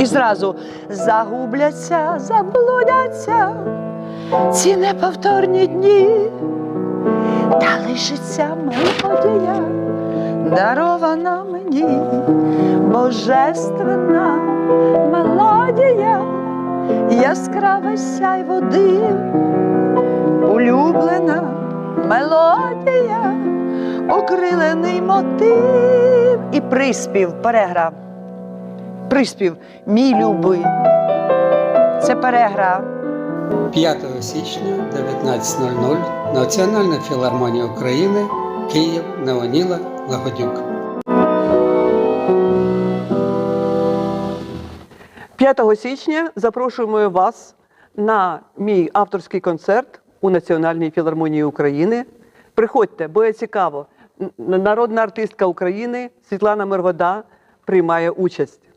І зразу загубляться, заблудяться ці неповторні дні, та лишиться мелодія, дарована мені, божественна мелодія, яскраве сяй води, улюблена мелодія, окрилений мотив і приспів перегра. Приспів мій любий. Це перегра. 5 січня 19.00 Національна філармонія України Київ Неоніла Лагодюк. 5 січня запрошуємо вас на мій авторський концерт у Національній філармонії України. Приходьте, буде цікаво. Народна артистка України Світлана Мирвода приймає участь.